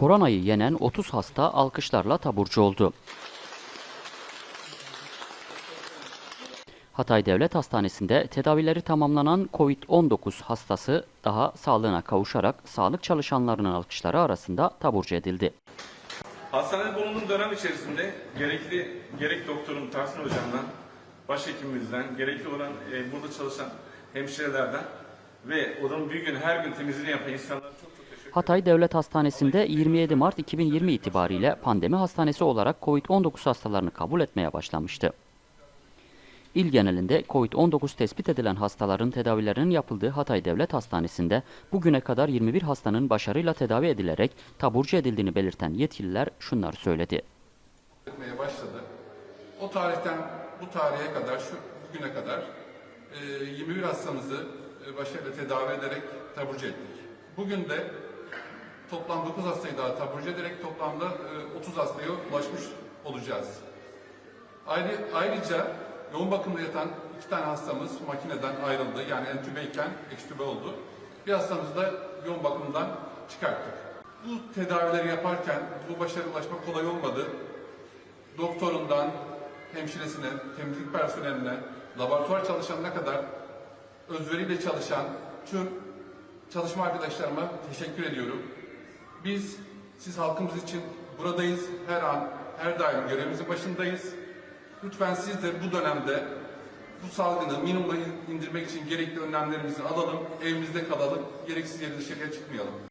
Koronayı yenen 30 hasta alkışlarla taburcu oldu. Hatay Devlet Hastanesi'nde tedavileri tamamlanan COVID-19 hastası daha sağlığına kavuşarak sağlık çalışanlarının alkışları arasında taburcu edildi. Hastanede bulunduğum dönem içerisinde gerekli gerek doktorum Tahsin Hocam'dan, başhekimimizden, gerekli olan e, burada çalışan hemşirelerden ve odanın bir gün her gün temizliğini yapan insanlara çok. Hatay Devlet Hastanesi'nde 27 Mart 2020 itibariyle pandemi hastanesi olarak COVID-19 hastalarını kabul etmeye başlamıştı. İl genelinde COVID-19 tespit edilen hastaların tedavilerinin yapıldığı Hatay Devlet Hastanesi'nde bugüne kadar 21 hastanın başarıyla tedavi edilerek taburcu edildiğini belirten yetkililer şunları söyledi. etmeye başladı. O tarihten bu tarihe kadar, şu bugüne kadar e, 21 hastamızı e, başarıyla tedavi ederek taburcu ettik. Bugün de toplam 9 hastayı daha taburcu ederek toplamda e, 30 hastaya ulaşmış olacağız. Ayrı, ayrıca yoğun bakımda yatan iki tane hastamız makineden ayrıldı. Yani entübeyken ekstübe oldu. Bir hastamızı da yoğun bakımdan çıkarttık. Bu tedavileri yaparken bu başarıya ulaşmak kolay olmadı doktorundan hemşiresine, temizlik personeline, laboratuvar çalışanına kadar özveriyle çalışan tüm çalışma arkadaşlarıma teşekkür ediyorum. Biz, siz halkımız için buradayız. Her an, her daim görevimizin başındayız. Lütfen siz de bu dönemde bu salgını minimuma indirmek için gerekli önlemlerimizi alalım, evimizde kalalım, gereksiz yere dışarıya çıkmayalım.